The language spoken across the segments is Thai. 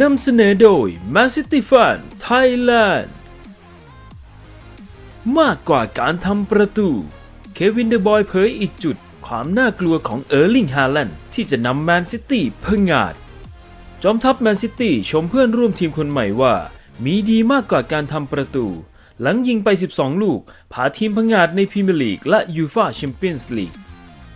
นำเสนอโดย Man City Fan Thailand มากกว่าการทำประตู เควินเดบอยเผยอีกจุด ความน่ากลัวของเออร์ลิงฮาแลนด์ที่จะนำแมนซิตี้พงาด จอมทัพแมนซิตี้ชมเพื่อนร่วมทีมคนใหม่ว่า มีดีมากกว่าการทำประตู หลังยิงไป 12 ลูก พาทีมพงาดในพรีเมียร์ลีกและยูฟาแชมเปี้ยนส์ลีก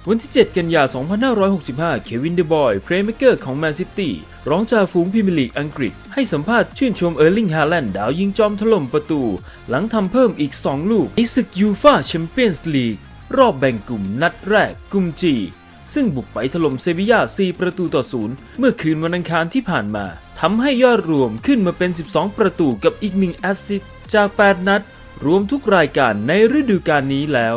วันที่ 7 กันยายน2565 เควินเดบอยเพลย์เมเกอร์ของแมนซิตี้ ร้องจ่าฝูงพรีเมียร์ลีกอังกฤษ ให้สัมภาษณ์ชื่นชมเออร์ลิงฮาแลนด์ดาวยิงจอมถล่มประตู หลังทำเพิ่มอีก 2 ลูกในศึกยูฟาแชมเปี้ยนส์ลีกรอบแบ่งกลุ่มนัดแรกกลุ่มจีซึ่งบุกไปถล่มเซบียา 4 ประตูต่อศูนย์เมื่อคืนวันอังคารที่ผ่านมาทำให้ยอดรวมขึ้นมาเป็น 12 ประตูกับอีกหนึ่งแอสซิสต์จาก 8 นัด รวมทุกรายการในฤดูกาลนี้แล้ว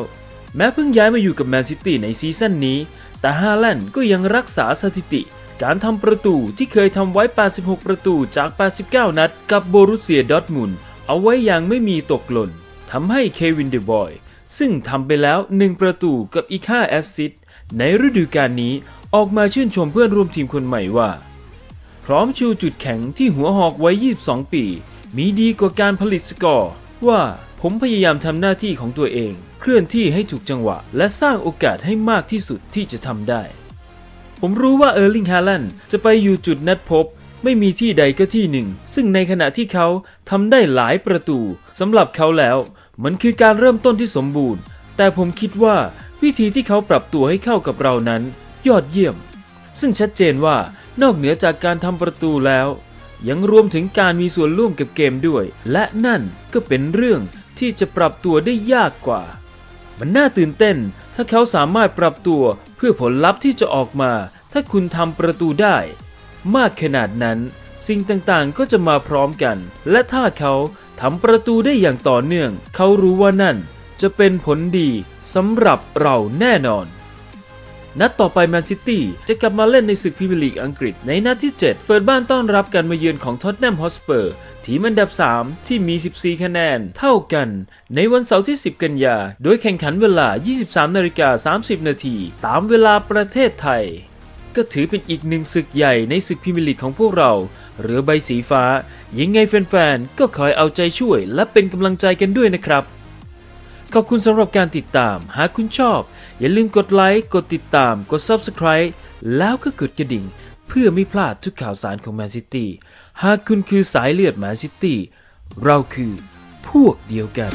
แม้เพิ่งย้ายมาอยู่กับแมนซิตี้ในซีซั่นนี้ แต่ฮาแลนด์ก็ยังรักษาสถิติ การทำประตูที่เคยทำไว้ 86 ประตูจาก 89 นัด กับโบรุสเซียดอทมุนเอาไว้อย่างไม่มีตกหล่นทำให้เควินเดบอยซึ่งทำไปแล้ว 1 ประตูกับอีก 5 แอสซิสต์ในฤดูกาลนี้ออกมาชื่นชมเพื่อนร่วมทีมคนใหม่ว่า พร้อมชูจุดแข็งที่หัวหอกไว้ 22 ปี มีดีกว่าการผลิตสกอร์ ว่าผมพยายามทำหน้าที่ของตัวเอง เคลื่อนที่ให้ถูกจังหวะ และสร้างโอกาสให้มากที่สุดที่จะทำได้ ผมรู้ว่าเออร์ลิงฮาแลนด์จะไปอยู่จุดนัดพบ ไม่มีที่ใดก็ที่หนึ่ง ซึ่งในขณะที่เขาทำได้หลายประตูสำหรับเขาแล้ว มันคือการเริ่มต้นที่สมบูรณ์ แต่ผมคิดว่าวิธีที่เขาปรับตัวให้เข้ากับเรานั้น ยอดเยี่ยม ซึ่งชัดเจนว่านอกเหนือจากการทำประตูแล้ว ยังรวมถึงการมีส่วนร่วมกับเกมด้วย และนั่นก็เป็นเรื่องที่จะปรับตัวได้ยากกว่า มันน่าตื่นเต้น ถ้าเขาสามารถปรับตัวเพื่อผลลัพธ์ที่จะออกมา ถ้าคุณทำประตูได้ มากขนาดนั้น สิ่งต่างๆก็จะมาพร้อมกัน และถ้าเขาทำประตูได้อย่างต่อเนื่อง เขารู้ว่านั่นจะเป็นผลดีสำหรับเราแน่นอน นัดต่อไปแมนซิตี้จะกลับมาเล่นในศึกพรีเมียร์ลีกอังกฤษในนัดที่ 7 เปิดบ้านต้อนรับการมาเยือนของท็อตแนมฮอสเปอร์ทีมอันดับ 3 ที่มี 14 คะแนน เท่ากัน ในวันเสาร์ที่ 10 กันยา โดยแข่งขันเวลา 23นาฬิกา30 นาทีตามเวลาประเทศไทย ก็ถือเป็นอีกหนึ่งศึกใหญ่ในศึกพรีเมียร์ลีกของพวกเราเรือใบสีฟ้า ยังไงแฟนๆ ก็คอยเอาใจช่วยและเป็นกำลังใจกันด้วยนะครับ ขอบคุณสำหรับการติดตาม หากคุณชอบ อย่าลืมกดไลค์ กดติดตาม กด Subscribe แล้วก็กดกระดิ่ง เพื่อไม่พลาดทุกข่าวสารของแมนซิตี้ หากคุณคือสายเลือดแมนซิตี้ เราคือพวกเดียวกัน